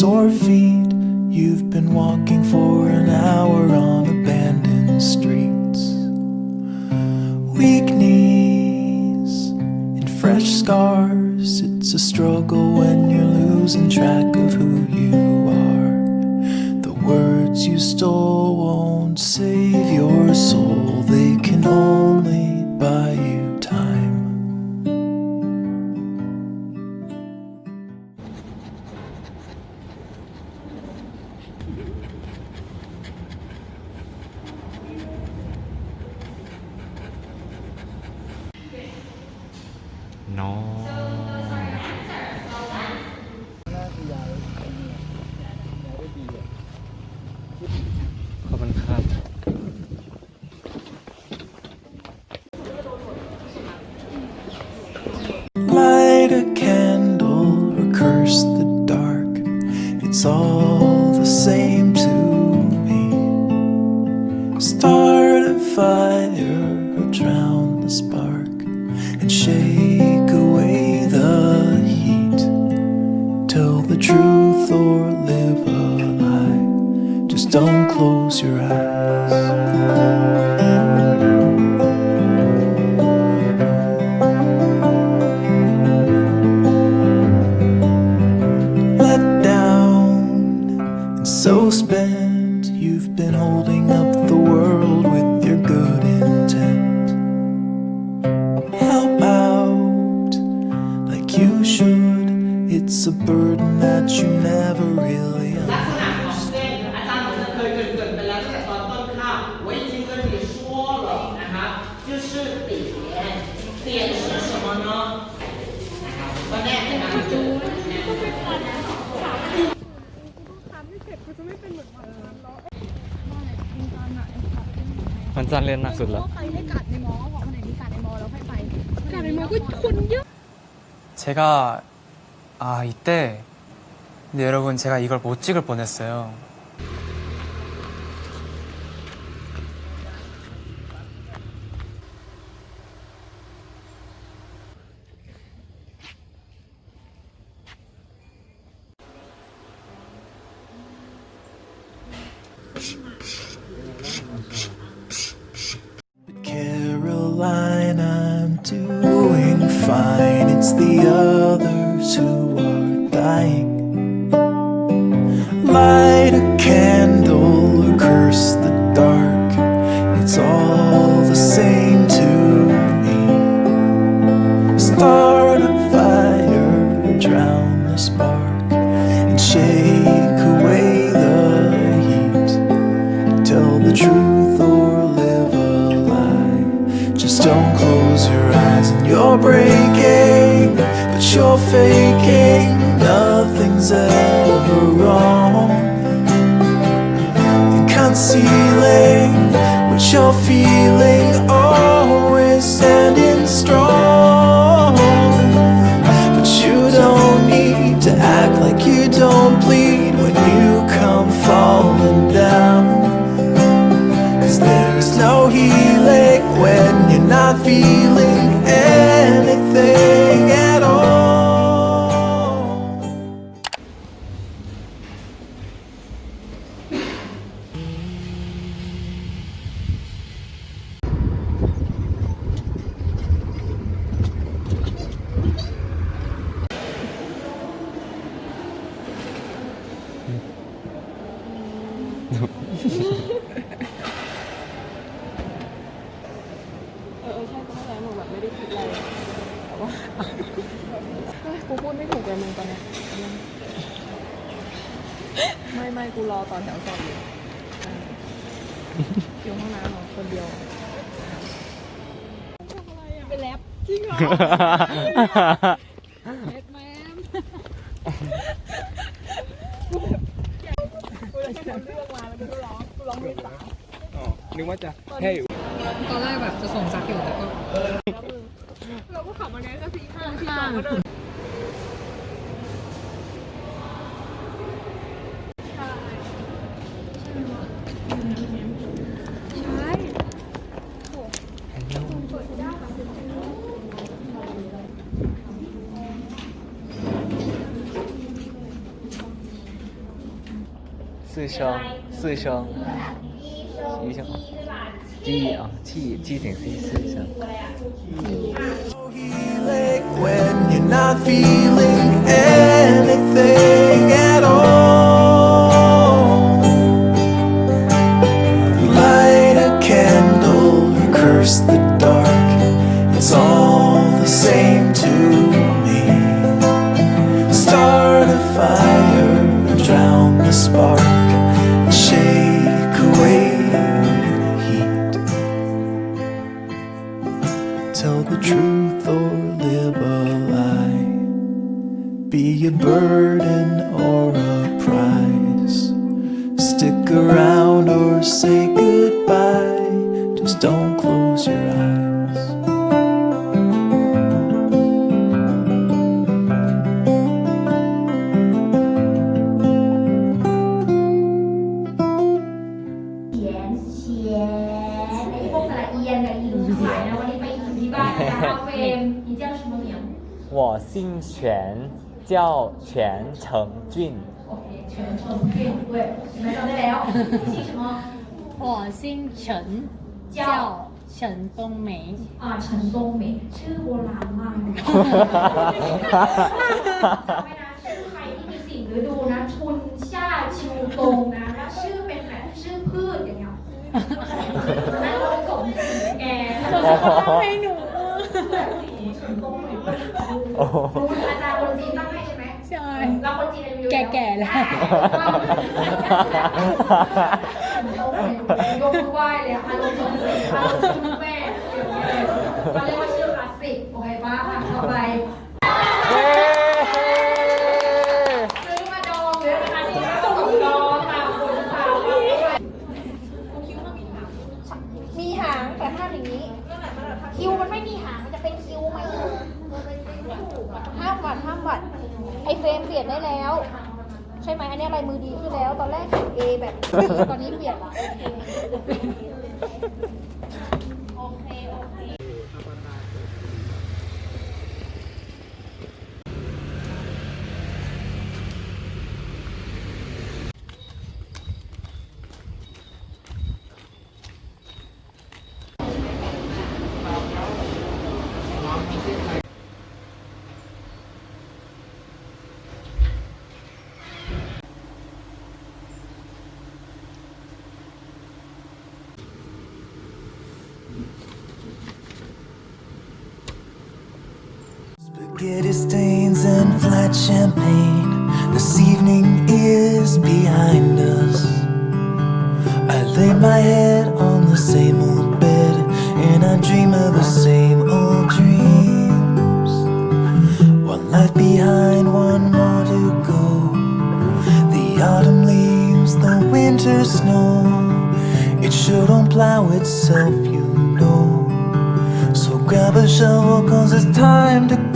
sore feet. You've been walking for an hour on น้อ truth or live a lie. Just don't close your eyes. let down and so spent. You've been holding up the world with your good intent. Help out like you should. It's a burden วันจันทร์เรียนหนักสุดแล้ว ใครให้กัดในมอบอกคนไหนมีกัดในมอแล้วค่อยไปกัดในมอก็คนเยอะ 제가 아 이때 근데 여러분 제가 이걸 못 찍을 뻔했어요. my กูพูดไม่ถูกเลยมึงตอนเนี้ยไม่ไม่กูรอตอนแถวสอบอยู่เอออยู่ห้องน้ำเหรอคนเดียวเป็นแรปจริงเหรอเอ็ดแมมกูจะเป็นคนเลือกมาแล้วกูร้องกูร้องเพลงสามนึกว่าจะเฮ้ยตอนแรกแบบจะส่งซักอยู่แต่ก็เราก็ขับมาไงก็สี่ห้าที่จอดก็เดิน 四声，四声，一声，鸡啊，气气挺 C 四声。Healing A burden 叫全成俊。 โอเค全程对对你们จำได้แล้ว姓什么我姓陈，叫陈冬梅。 อ่า陈冬美ชื่อโบราณมากเลยจำไว้นะชื่อใครที่มีสิ่งฤดูนะชุนช่าชิวตงนะแล้วชื่อเป็นแบบชื่อพืชอย่างเงี้ยนั่นเราสมศรีแก ให้หนู รู้อาจารย์คนจีนตั้ง เราคนจีนอายุเยอะแก่ๆแล้ว ยกมือไหว้เลยอะอารมณ์สมศรีอารมณ์ชื่อแม่เขาเรียกว่าชื่อคลาสสิกโอเคป่ะอะต่อไปซื้อมาดองหรือราคาที่ส่งดองตามคนตามมีหางแต่ห้ามอย่างนี้ คิวมันไม่มีหางมันจะเป็นคิวไหมห้ามหวัดห้ามหวัด ไอเฟรมเปลี่ยนได้แล้ว ใช่ไหมอันนี้ลายมือดีขึ้นแล้ว ตอนแรกเขียน A แบบตอนนี้เปลี่ยนละ Spaghetti stains and flat champagne. This evening is behind us. I lay my head on the same old bed and I dream of the same old dreams. One life behind, one more to go. The autumn leaves, the winter snow. It sure don't plow itself, you know. So grab a shovel cause it's time to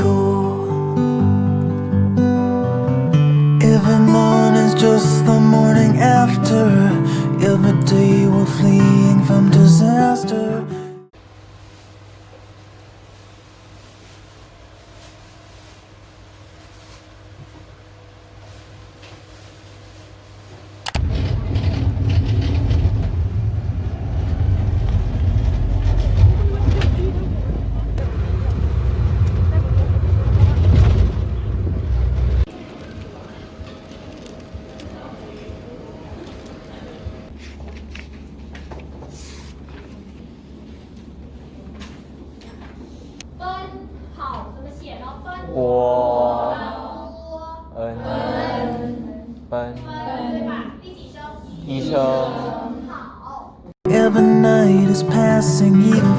just the morning after. Every day we're fleeing from disaster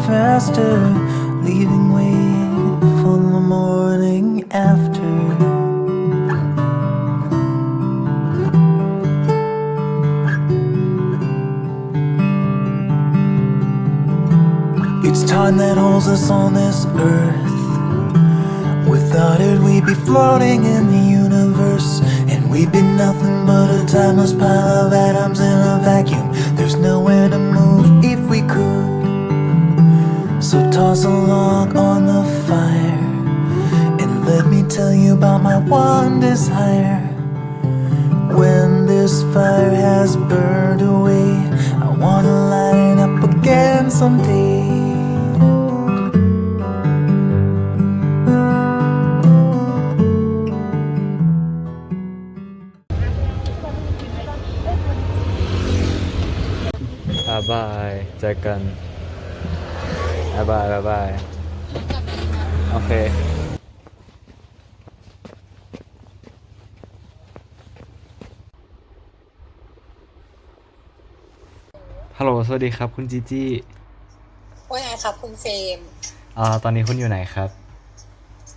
faster Leaving way for the morning after It's time that holds us on this earth. Without it, we'd be floating in the universe. And we'd be nothing but a timeless pile of atoms in a vacuum. There's nowhere to move if we could. So toss a log on the fire. And let me tell you about my one desire. When this fire has burned away, I wanna light it up again someday. 아, บ๊ายบายเจอกัน บ๊ายบายบ๊ายบายโอเคฮัลโหลสวัสดีครับ คุณจีจี้ว่าไงครับคุณเฟรมอ่าตอนนี้คุณอยู่ไหนครับ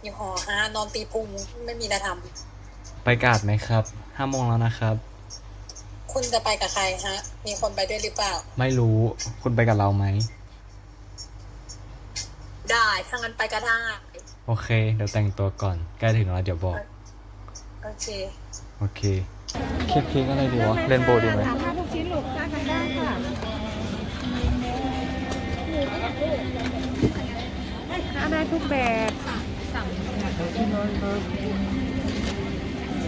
อยู่หอฮะนอนตีพุงไม่มีอะไรทไปกาดไหมครับห้าโมงแล้วนะครับำคุณจะไปกับใครฮะ มีคนไปด้วยหรือเปล่า ไม่รู้ คุณไปกับเราไหม ได้ถ้างั้นไปก็ได้ โอเค เดี๋ยวแต่งตัวก่อน ใกล้ถึงแล้วเดี๋ยวบอก โอเค โอเค เค้กเค้กอะไรดีวะเรนโบว์ดีไหมถ้าทุกชิ้นลูกสร้างกันได้ค่ะได้ทุกแบบ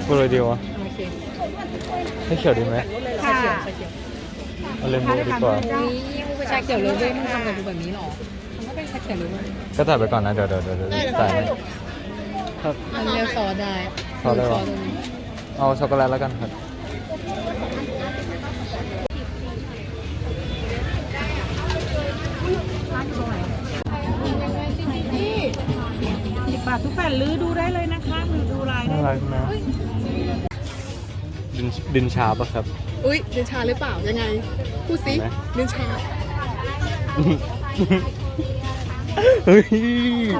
พูดเลยดีวะให้เขียวดีไหมค่ะเอาเรนโบว์ดีกว่านี่ผู้ชายเขียวเลยเว้ยมึงทำกับกูแบบนี้หรอ มันก็เป็นชาเขียวเลยเว้ยก็จ่ายไปก่อนนะเดี๋ยวเดี๋ยวเดี๋ยวเดี๋ยวจ่ายให้ครับ มันเรียกซอสได้ซอสอะไรวะเอาช็อกโกแลตแล้วกันครับสิบบาททุกแผ่นลื้อดูได้เลยนะคะหรือดูลายได้น่ารักนะดินดินชาปะครับ อุ้ยเดินชาหรือเปล่ายังไงพูดสิเห็นไหม เดินชา เฮ้ย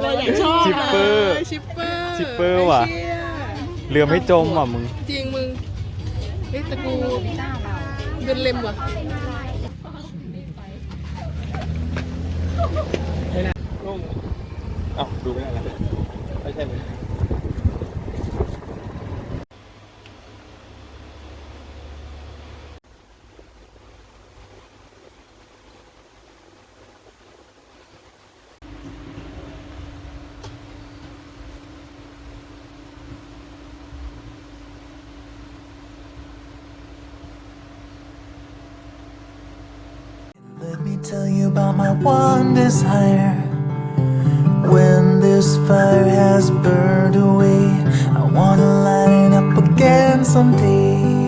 เราอยากชอบชิปเปอร์ชิปเปอร์ชิปเปอร์ว่ะ ไชี่ยเรือไม่จมอะมึง จริงมึงเฮ้ยแต่กูเดินเล็มว่ะอ้าวดูไม่ได้แล้วไม่ใช่มึง Let me tell you about my one desire. When this fire has burned away, I wanna light it up again someday.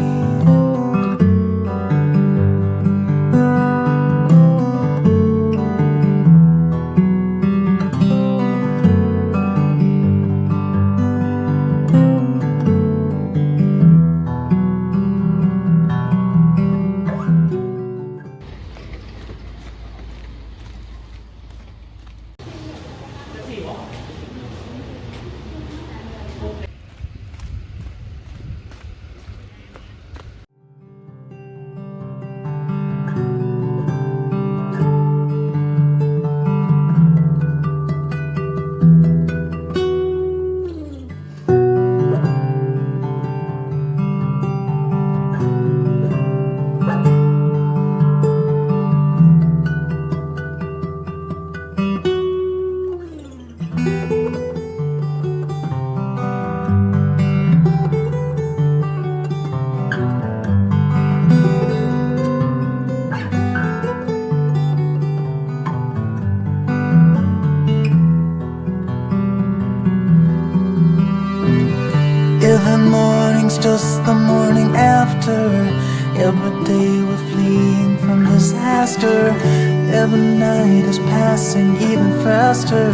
Just the morning after, every day we're fleeing from disaster. Every night is passing even faster,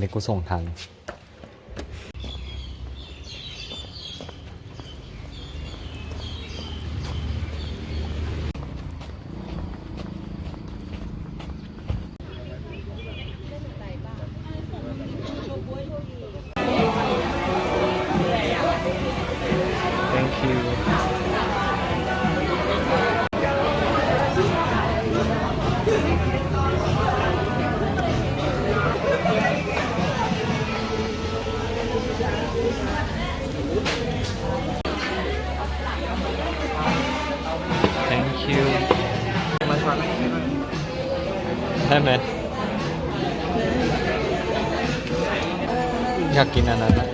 วันนี้กูส่งทัน ได้ไหมอยากกินอันนั้นอะ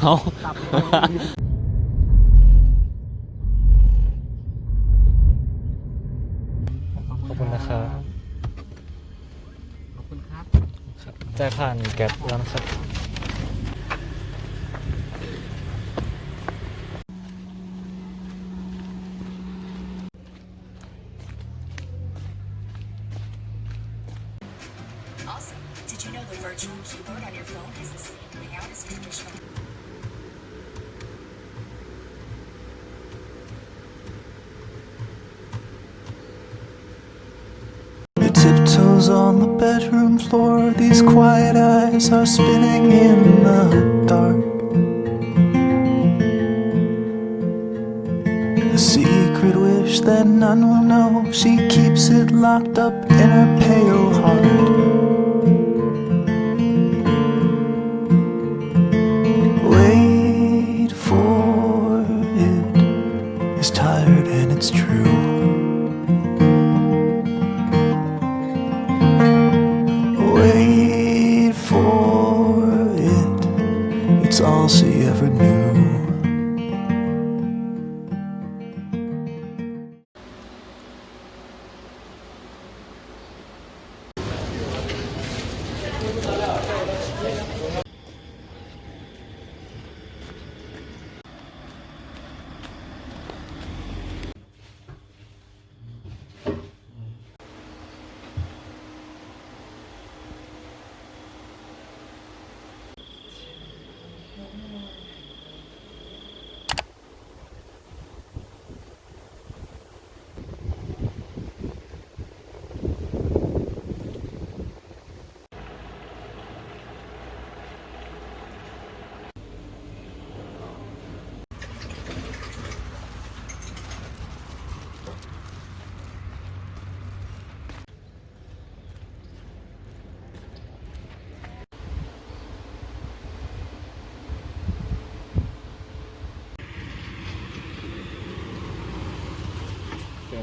เอาขอบคุณนะครับ ขอบคุณครับ ครับจ่ายผ่านแก๊ปแล้วนะครับ are spinning in the dark. A secret wish that none will know. She keeps it locked up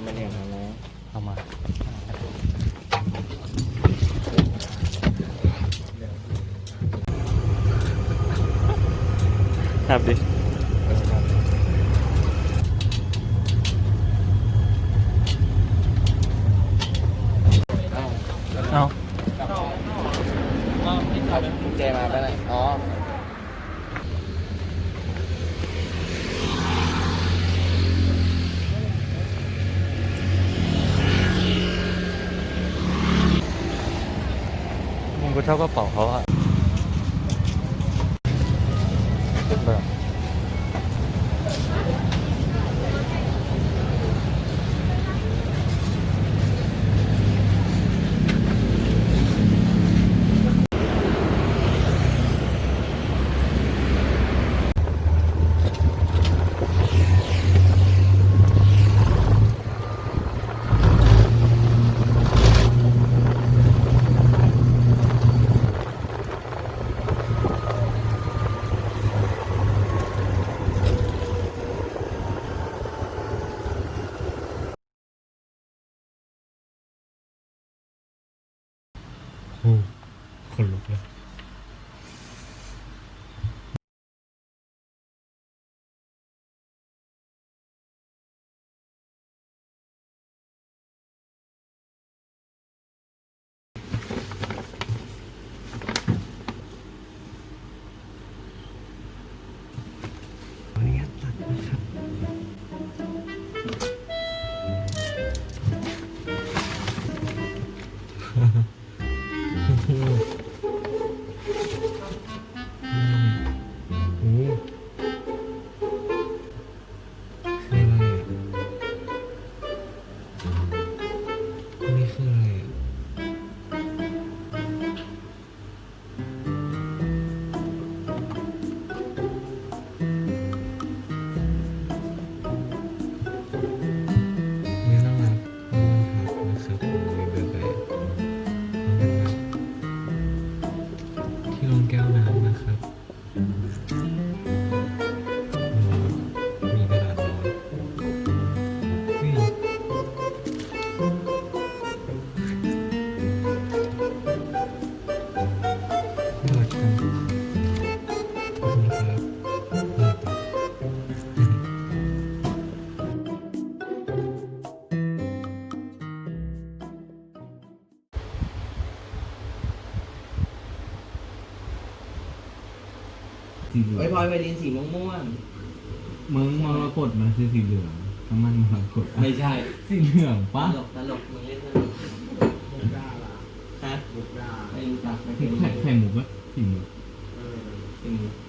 เป็นมาเรียนแล้วเอามาครับดิ สีเหลืองไว้พลอยไวดินสีม่วงมึงมรกตมันคือสีเหลืองน้ำมันมรกตๆไม่ใช่ สีเหลืองตปะลกตลกมึงเล่นตลกฮะไม่รู้จักไม่เคไข่ยไข่ไข่หมูปะสีหมูอืม She